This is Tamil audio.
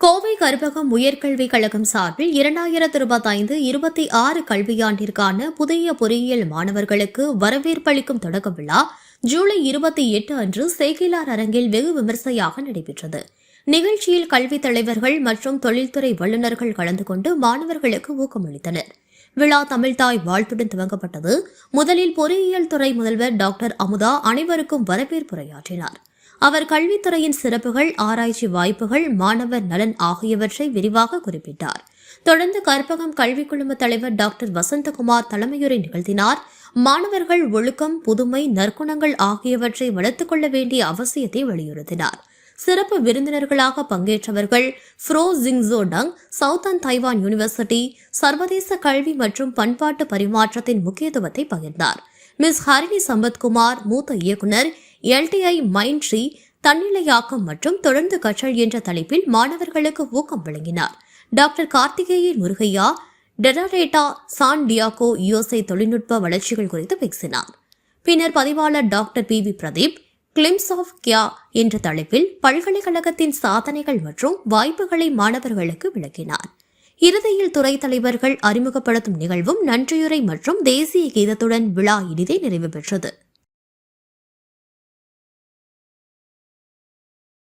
கோவை கருப்பகம் உயர்கல்விக் கழகம் சார்பில் இரண்டாயிரத்து இருபத்தைந்து இருபத்தி ஆறு கல்வியாண்டிற்கான புதிய பொறியியல் மாணவர்களுக்கு வரவேற்பளிக்கும் தொடக்க விழா ஜூலை இருபத்தி எட்டு அன்று சேகிலார் அரங்கில் வெகு விமர்சையாக நடைபெற்றது. நிகழ்ச்சியில் கல்வித் தலைவர்கள் மற்றும் தொழில்துறை வல்லுநர்கள் கலந்து கொண்டு மாணவர்களுக்கு ஊக்கமளித்தனர் விழா தமிழ்தாய் வாழ்த்துடன் துவங்கப்பட்டது. முதலில் பொறியியல் துறை முதல்வர் டாக்டர் அமுதா அனைவருக்கும் வரவேற்புரையாற்றினார் அவர் கல்வித்துறையின் சிறப்புகள் ஆராய்ச்சி வாய்ப்புகள் மாணவர் நலன் ஆகியவற்றை விரிவாக குறிப்பிட்டார். தொடர்ந்து கற்பகம் கல்விக் குழும தலைவர் டாக்டர் வசந்தகுமார் தலைமையுரை நிகழ்த்தினார். மாணவர்கள் ஒழுக்கம் புதுமை நற்குணங்கள் ஆகியவற்றை வளர்த்துக் கொள்ள வேண்டிய அவசியத்தை வலியுறுத்தினார். சிறப்பு விருந்தினர்களாக பங்கேற்றவர்கள் ஃப்ரோ ஜிங்ஸோ டங் சவுத்தன் தைவான் யூனிவர்சிட்டி சர்வதேச கல்வி மற்றும் பண்பாட்டு பரிமாற்றத்தின் முக்கியத்துவத்தை பகிர்ந்தார். மிஸ் ஹரிணி சம்பத்குமார் மூத்த இயக்குனர் எல்டிஐ மைண்ட்ரி தன்னிலையாக்கம் மற்றும் தொடர்ந்து கற்றல் என்ற தலைப்பில் மாணவர்களுக்கு ஊக்கம் வழங்கினார். Doctor Karthikeyan Murugaiah Teradata San Diego USI தொழில்நுட்ப வளர்ச்சிகள் குறித்து பேசினார். பின்னர் பதிவாளர் doctor P V Pradeep glimpse of கியா என்ற தலைப்பில் பல்கலைக்கழகத்தின் சாதனைகள் மற்றும் வாய்ப்புகளை மாணவர்களுக்கு விளக்கினார். இறுதியில் துறை தலைவர்கள் அறிமுகப்படுத்தும் நிகழ்வும் நன்றியுரை மற்றும் தேசிய கீதத்துடன் விழா இனிதே நிறைவு பெற்றது.